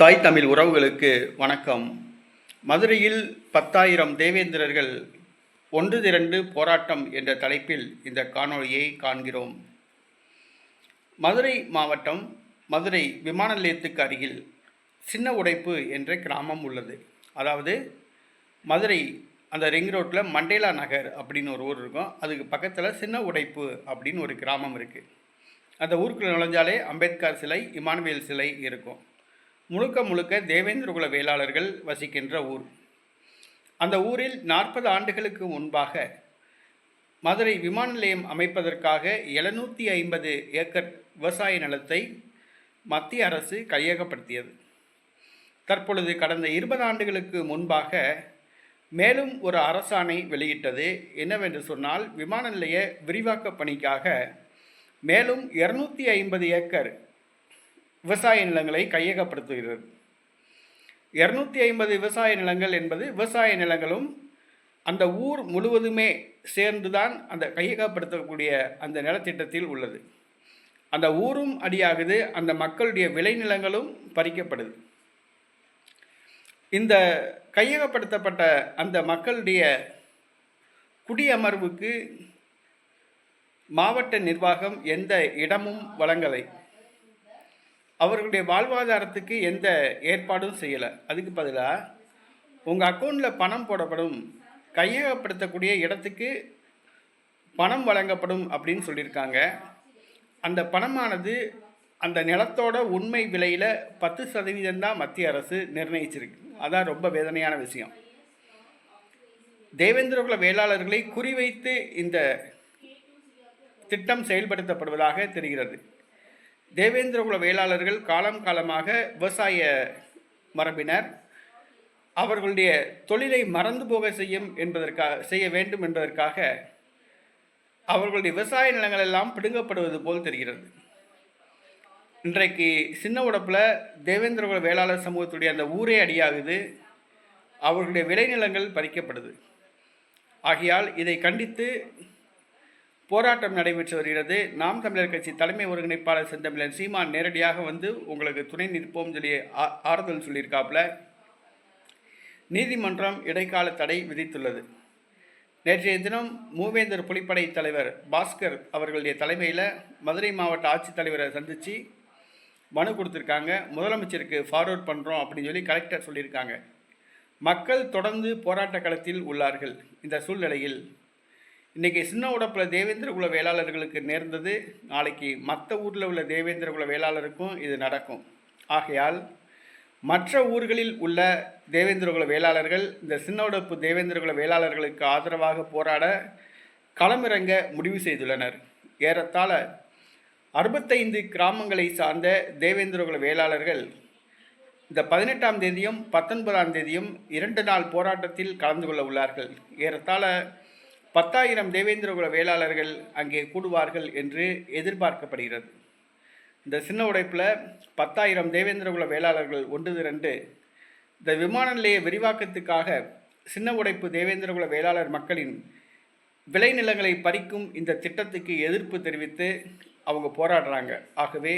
தாய் தமிழ் உறவுகளுக்கு வணக்கம். மதுரையில் பத்தாயிரம் தேவேந்திரர்கள் ஒன்று திரண்டு போராட்டம் என்ற தலைப்பில் இந்த காணொளியை காண்கிறோம். மதுரை மாவட்டம் மதுரை விமான நிலையத்துக்கு அருகில் சின்ன உடைப்பு என்ற கிராமம் உள்ளது. அதாவது மதுரை அந்த ரிங் ரோட்டில் மண்டேலா நகர் அப்படின்னு ஒரு ஊர் இருக்கும். அதுக்கு பக்கத்தில் சின்ன உடைப்பு அப்படின்னு ஒரு கிராமம் இருக்குது அந்த ஊருக்குள்ளே நுழைஞ்சாலே அம்பேத்கர் சிலை இமானுவேல் சிலை இருக்கும். முழுக்க முழுக்க தேவேந்திரகுல வேளாளர்கள் வசிக்கின்ற ஊர். அந்த ஊரில் நாற்பது ஆண்டுகளுக்கு முன்பாக மதுரை விமான நிலையம் அமைப்பதற்காக எழுநூற்றி ஐம்பது ஏக்கர் விவசாய நிலத்தை மத்திய அரசு கையகப்படுத்தியது. தற்பொழுது கடந்த இருபது ஆண்டுகளுக்கு முன்பாக மேலும் ஒரு அரசாணை வெளியிட்டது. என்னவென்று சொன்னால் விமான நிலைய விரிவாக்க பணிக்காக மேலும் இரநூத்தி ஐம்பது ஏக்கர் விவசாய நிலங்களை கையகப்படுத்துகிறது. இரநூத்தி ஐம்பது விவசாய நிலங்கள் என்பது விவசாய நிலங்களும் அந்த ஊர் முழுவதுமே சேர்ந்துதான் அந்த கையகப்படுத்தக்கூடிய அந்த நிலத்திட்டத்தில் உள்ளது. அந்த ஊரும் அடியாகுது அந்த மக்களுடைய விளைநிலங்களும் பறிக்கப்படுது. இந்த கையகப்படுத்தப்பட்ட அந்த மக்களுடைய குடியமர்வுக்கு மாவட்ட நிர்வாகம் எந்த இடமும் வழங்கலை. அவர்களுடைய வாழ்வாதாரத்துக்கு எந்த ஏற்பாடும் செய்யலை. அதுக்கு பதிலாக உங்கள் அக்கௌண்ட்டில் பணம் போடப்படும் கையகப்படுத்தக்கூடிய இடத்துக்கு பணம் வழங்கப்படும் அப்படின்னு சொல்லியிருக்காங்க. அந்த பணமானது அந்த நிலத்தோட உண்மை விலையில் பத்து சதவீதம் தான் மத்திய அரசு நிர்ணயிச்சிருக்கு. அதான் ரொம்ப வேதனையான விஷயம். தேவேந்திரகுல வேளாளர்களை குறிவைத்து இந்த திட்டம் செயல்படுத்தப்படுவதாக தெரிகிறது. தேவேந்திரகுல வேளாளர்கள் காலம் காலமாக விவசாய மரபினர். அவர்களுடைய தொழிலை மறந்து போக செய்யும் என்பதற்காக செய்ய வேண்டும் என்பதற்காக அவர்களுடைய விவசாய நிலங்கள் எல்லாம் பிடுங்கப்படுவது போல் தெரிகிறது. இன்றைக்கு சின்ன உடப்பில் தேவேந்திரகுல வேளாளர் சமூகத்துடைய அந்த ஊரே அடியாகுது. அவர்களுடைய விளைநிலங்கள் பறிக்கப்படுது. ஆகையால் இதை கண்டித்து போராட்டம் நடைபெற்று வருகிறது. நாம் தமிழர் கட்சி தலைமை ஒருங்கிணைப்பாளர் செந்தமிழன் சீமான் நேரடியாக வந்து உங்களுக்கு துணை நிற்போம் சொல்லி ஆறுதல் சொல்லியிருக்காப்புல. நீதிமன்றம் இடைக்கால தடை விதித்துள்ளது. நேற்றைய தினம் மூவேந்தர் புலிப்படை தலைவர் பாஸ்கர் அவர்களுடைய தலைமையில் மதுரை மாவட்ட ஆட்சித்தலைவரை சந்தித்து மனு கொடுத்துருக்காங்க. முதலமைச்சருக்கு ஃபார்வர்ட் பண்ணுறோம் அப்படின்னு சொல்லி கலெக்டர் சொல்லியிருக்காங்க. மக்கள் தொடர்ந்து போராட்ட களத்தில் உள்ளார்கள். இந்த சூழ்நிலையில் இன்றைக்கி சின்ன உடப்பில் தேவேந்திர குல வேளாளர்களுக்கு நேர்ந்தது நாளைக்கு மற்ற ஊரில் உள்ள தேவேந்திர குல வேளாளருக்கும் இது நடக்கும். ஆகையால் மற்ற ஊர்களில் உள்ள தேவேந்திர குல வேளாளர்கள் இந்த சின்ன உடப்பு தேவேந்திர குல வேளாளர்களுக்கு ஆதரவாக போராட களமிறங்க முடிவு செய்துள்ளனர். ஏறத்தாழ அறுபத்தைந்து கிராமங்களை சார்ந்த தேவேந்திர குல வேளாளர்கள் இந்த பதினெட்டாம் தேதியும் பத்தொன்பதாம் தேதியும் இரண்டு நாள் போராட்டத்தில் கலந்து கொள்ள உள்ளார்கள். ஏறத்தாழ பத்தாயிரம் தேவேந்திரகுல வேளாளர்கள் அங்கே கூடுவார்கள் என்று எதிர்பார்க்கப்படுகிறது. இந்த சின்ன உடைப்பில் பத்தாயிரம் தேவேந்திரகுல வேளாளர்கள் ஒன்று திரண்டு இந்த விமான நிலைய விரிவாக்கத்துக்காக சின்ன உடைப்பு தேவேந்திரகுல வேளாளர் மக்களின் விளைநிலங்களை பறிக்கும் இந்த திட்டத்துக்கு எதிர்ப்பு தெரிவித்து அவங்க போராடுறாங்க. ஆகவே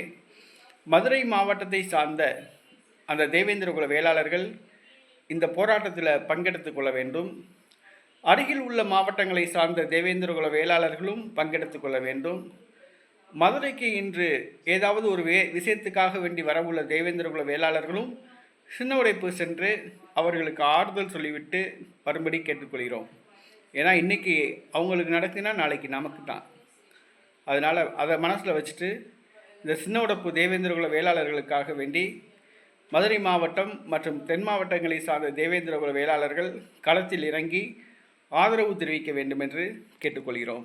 மதுரை மாவட்டத்தை சார்ந்த அந்த தேவேந்திரகுல வேளாளர்கள் இந்த போராட்டத்தில் பங்கெடுத்து கொள்ள வேண்டும். அருகில் உள்ள மாவட்டங்களை சார்ந்த தேவேந்திரகுல வேளாளர்களும் பங்கெடுத்துக் கொள்ள வேண்டும். மதுரைக்கு இன்று ஏதாவது ஒரு வே விஷயத்துக்காக வேண்டி வரவுள்ள தேவேந்திரகுல வேளாளர்களும் சின்ன உடைப்பு சென்று அவர்களுக்கு ஆறுதல் சொல்லிவிட்டு வரும்படி கேட்டுக்கொள்கிறோம். ஏன்னா இன்றைக்கி அவங்களுக்கு நடக்குதுன்னா நாளைக்கு நமக்கு தான். அதனால் அதை மனசில் வச்சுட்டு இந்த சின்ன உடப்பு தேவேந்திரகுல வேளாளர்களுக்காக வேண்டி மதுரை மாவட்டம் மற்றும் தென் மாவட்டங்களை சார்ந்த தேவேந்திரகுல வேளாளர்கள் களத்தில் இறங்கி ஆதரவு தெரிவிக்க வேண்டும் என்று கேட்டுக்கொள்கிறோம்.